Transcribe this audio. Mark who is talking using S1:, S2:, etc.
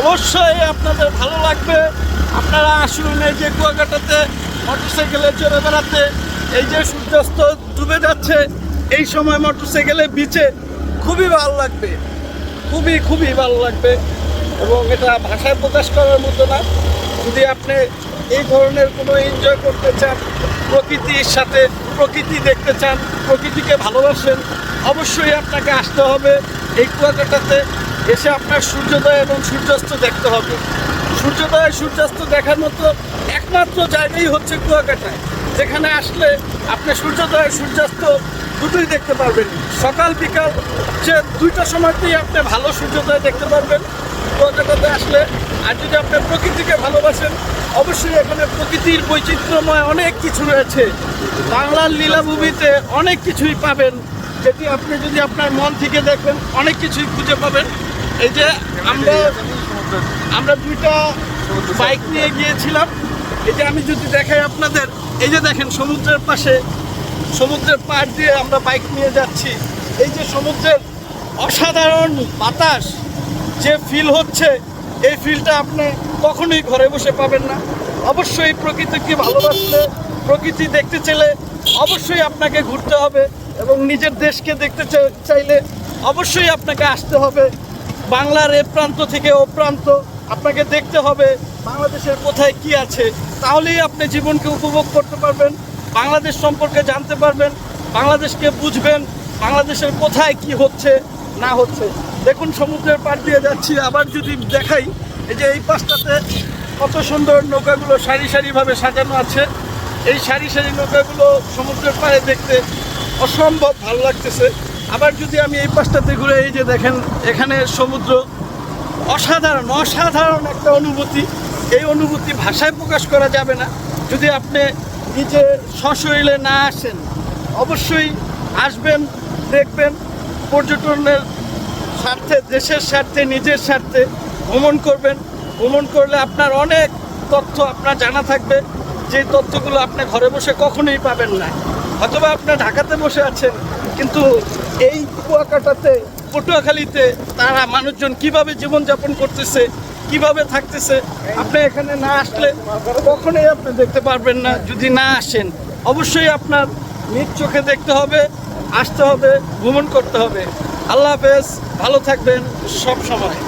S1: অবশ্যই আপনাদের ভালো লাগবে। আপনারা আসুন এই যে কুয়াকাটাতে মোটরসাইকেলে চড়ে বেড়াতে। এই যে সূর্যাস্ত ডুবে যাচ্ছে, এই সময় মোটরসাইকেলে বিচে খুবই ভালো লাগবে। খুবই খুবই ভালো লাগবে। এবং এটা ভাষায় প্রকাশ করার মতো না। যদি আপনি এই ধরনের কোনো এনজয় করতে চান, প্রকৃতির সাথে প্রকৃতি দেখতে চান, প্রকৃতিকে ভালোবাসেন, অবশ্যই আপনাকে আসতে হবে এই কুয়াকাটাতে। এসে আপনার সূর্যোদয় এবং সূর্যাস্ত দেখতে হবে। সূর্যোদয়, সূর্যাস্ত দেখার মতো একমাত্র জায়গাই হচ্ছে কুয়াকাটায় যেখানে আসলে আপনি সূর্যোদয়, সূর্যাস্ত দুটোই দেখতে পারবেন। সকাল, বিকাল যে দুইটা সময়তেই আপনি ভালো সূর্যোদয় দেখতে পারবেন। কুয়াকাটাতে আসলে, আর যদি আপনি প্রকৃতিকে ভালোবাসেন, অবশ্যই এখানে প্রকৃতির বৈচিত্র্যময় অনেক কিছু রয়েছে। বাংলার লীলাভূমিতে অনেক কিছুই পাবেন। যেটি আপনি যদি আপনার মন থেকে দেখেন অনেক কিছুই খুঁজে পাবেন। এই যে আমরা আমরা দুইটা বাইক নিয়ে গিয়েছিলাম। এই যে আমি যদি দেখাই আপনাদের, এই যে দেখেন সমুদ্রের পাশে, সমুদ্রের পাড় দিয়ে আমরা বাইক নিয়ে যাচ্ছি। এই যে সমুদ্রের অসাধারণ বাতাস যে ফিল হচ্ছে, এই ফিলটা আপনি কখনোই ঘরে বসে পাবেন না। অবশ্যই প্রকৃতিকে ভালোবাসলে, প্রকৃতি দেখতে চাইলে অবশ্যই আপনাকে ঘুরতে হবে। এবং নিজের দেশকে দেখতে চাইলে অবশ্যই আপনাকে আসতে হবে। বাংলার এ প্রান্ত থেকে ও প্রান্ত আপনাকে দেখতে হবে বাংলাদেশের কোথায় কি আছে। তাহলেই আপনি জীবনকে উপভোগ করতে পারবেন, বাংলাদেশ সম্পর্কে জানতে পারবেন, বাংলাদেশকে বুঝবেন, বাংলাদেশের কোথায় কি হচ্ছে, না হচ্ছে। দেখুন, সমুদ্রের পাড় দিয়ে যাচ্ছি। আবার যদি দেখাই, এই যে এই পাশটাতে কত সুন্দর নৌকাগুলো সারি সারিভাবে সাজানো আছে। এই সারি সারি নৌকাগুলো সমুদ্রের পাড়ে দেখতে অসম্ভব ভালো লাগতেছে। আবার যদি আমি এই পাশটাতে ঘুরে এই যে দেখেন, এখানে সমুদ্র, অসাধারণ অসাধারণ একটা অনুভূতি। এই অনুভূতি ভাষায় প্রকাশ করা যাবে না। যদি আপনি নিজে সশরীরে না আসেন, অবশ্যই আসবেন, দেখবেন। পর্যটনের স্বার্থে, দেশের স্বার্থে, নিজের স্বার্থে ভ্রমণ করবেন। ভ্রমণ করলে আপনার অনেক তথ্য আপনার জানা থাকবে। যে তথ্যগুলো আপনি ঘরে বসে কখনোই পাবেন না। অথবা আপনার ঢাকাতে বসে আছেন, কিন্তু এই কুয়াকাটাতে, পটুয়াখালীতে তারা মানুষজন কীভাবে জীবনযাপন করতেছে, কীভাবে থাকতেছে, আপনি এখানে না আসলে কখনোই আপনি দেখতে পারবেন না। যদি না আসেন, অবশ্যই আপনার নিজ চোখে দেখতে হবে, আসতে হবে, ভ্রমণ করতে হবে। আল্লাহ হাফেজ, ভালো থাকবেন সব সময়।